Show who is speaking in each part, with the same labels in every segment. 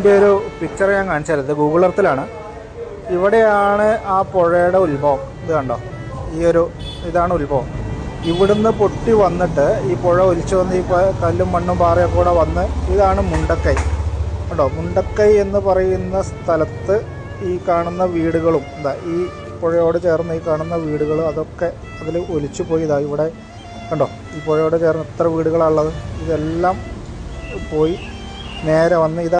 Speaker 1: ഇതിന്റെ ഒരു പിക്ചർ ഞാൻ കാണിച്ചു ഇത് ഗൂഗിൾ എർത്തിലാണ് ഇവിടെയാണ് ആ പുഴയുടെ ഉത്ഭവം. ഇത് കണ്ടോ? ഈ ഒരു ഇതാണ് ഉത്ഭവം. ഇവിടുന്ന് പൊട്ടി വന്നിട്ട് ഈ പുഴ ഒലിച്ചു വന്ന് ഈ കല്ലും മണ്ണും പാറയൊക്കെ കൂടെ വന്ന് ഇതാണ് മുണ്ടക്കൈ. കണ്ടോ? മുണ്ടക്കൈ എന്ന് പറയുന്ന സ്ഥലത്ത് ഈ കാണുന്ന വീടുകളും എന്താ ഈ പുഴയോട് ചേർന്ന് ഈ കാണുന്ന വീടുകൾ അതൊക്കെ അതിൽ ഒലിച്ചു പോയി. ഇതാ ഇവിടെ കണ്ടോ? ഈ പുഴയോട് ചേർന്ന് എത്ര വീടുകളാണുള്ളത് ഇതെല്ലാം പോയി നേരെ വന്ന് ഇതാ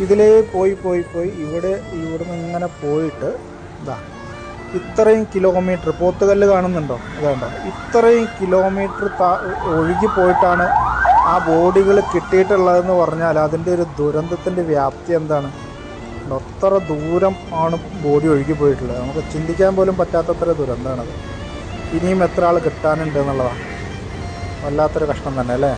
Speaker 1: ഇതിലേ പോയി പോയി പോയി. ഇവിടെ ഇവിടെ നിന്ന് ഇങ്ങനെ പോയിട്ട് ഇതാ ഇത്രയും കിലോമീറ്റർ പോത്തുകല്ല് കാണുന്നുണ്ടോ? ഇതുണ്ടോ ഇത്രയും കിലോമീറ്റർ താ- ഒഴുകി പോയിട്ടാണ് ആ ബോഡികൾ കിട്ടിയിട്ടുള്ളതെന്ന് പറഞ്ഞാൽ അതിന്റെ ഒരു ദുരന്തത്തിന്റെ വ്യാപ്തി എന്താണ്? എത്ര ദൂരം ആണ് ബോഡി ഒഴുകി പോയിട്ടുള്ളത്. നമുക്ക് ചിന്തിക്കാൻ പോലും പറ്റാത്തത്ര ദുരന്തമാണത്. ഇനിയും എത്ര ആൾ കിട്ടാനുണ്ട് എന്നുള്ളതാണ്. വല്ലാത്തൊരു കഷ്ടം തന്നെ അല്ലേ?